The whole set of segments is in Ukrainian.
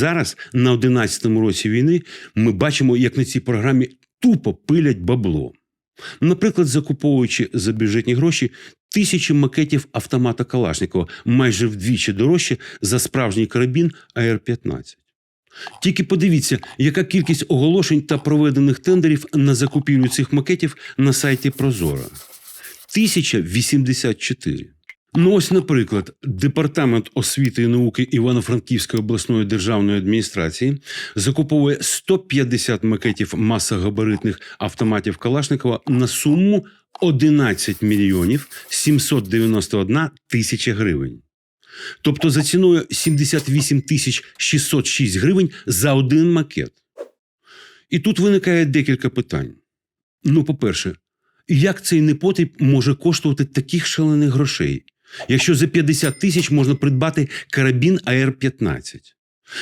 зараз, на 11-му році війни, ми бачимо, як на цій програмі тупо пилять бабло. Наприклад, закуповуючи за бюджетні гроші тисячі макетів автомата Калашникова, майже вдвічі дорожче за справжній карабін АР-15. Тільки подивіться, яка кількість оголошень та проведених тендерів на закупівлю цих макетів на сайті Прозора. 1084. Ну ось, наприклад, Департамент освіти і науки Івано-Франківської обласної державної адміністрації закуповує 150 макетів масогабаритних автоматів Калашникова на суму 11 мільйонів 791 тисяча гривень. Тобто за ціною 78 тисяч 606 гривень за один макет. І тут виникає декілька питань. Ну, по-перше, як цей непотріб може коштувати таких шалених грошей, якщо за 50 тисяч можна придбати карабін АР-15?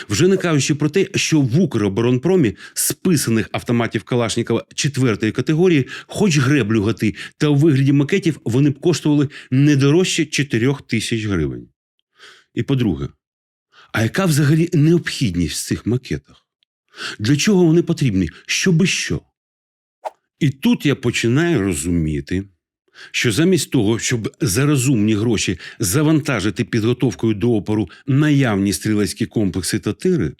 Вже не кажучи про те, що в Укроборонпромі списаних автоматів Калашникова четвертої категорії, хоч греблю гати, та у вигляді макетів вони б коштували не дорожче 4 тисяч гривень. І по-друге, а яка взагалі необхідність в цих макетах? Для чого вони потрібні? Щоби що? І тут я починаю розуміти, що замість того, щоб за розумні гроші завантажити підготовкою до опору наявні стрілецькі комплекси та тири,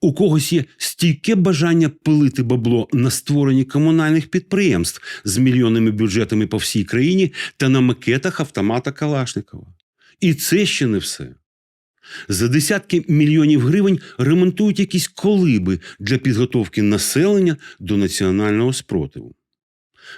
у когось є стійке бажання пилити бабло на створенні комунальних підприємств з мільйонними бюджетами по всій країні та на макетах автомата Калашникова. І це ще не все. За десятки мільйонів гривень ремонтують якісь колиби для підготовки населення до національного спротиву.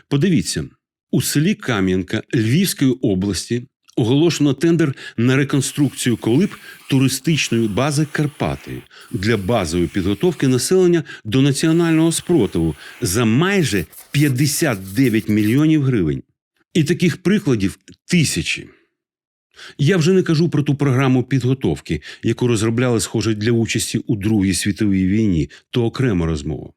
Подивіться, у селі Кам'янка Львівської області оголошено тендер на реконструкцію колиб туристичної бази Карпати для базової підготовки населення до національного спротиву за майже 59 мільйонів гривень. І таких прикладів тисячі. Я вже не кажу про ту програму підготовки, яку розробляли, схоже, для участі у Другій світовій війні, то окрема розмова.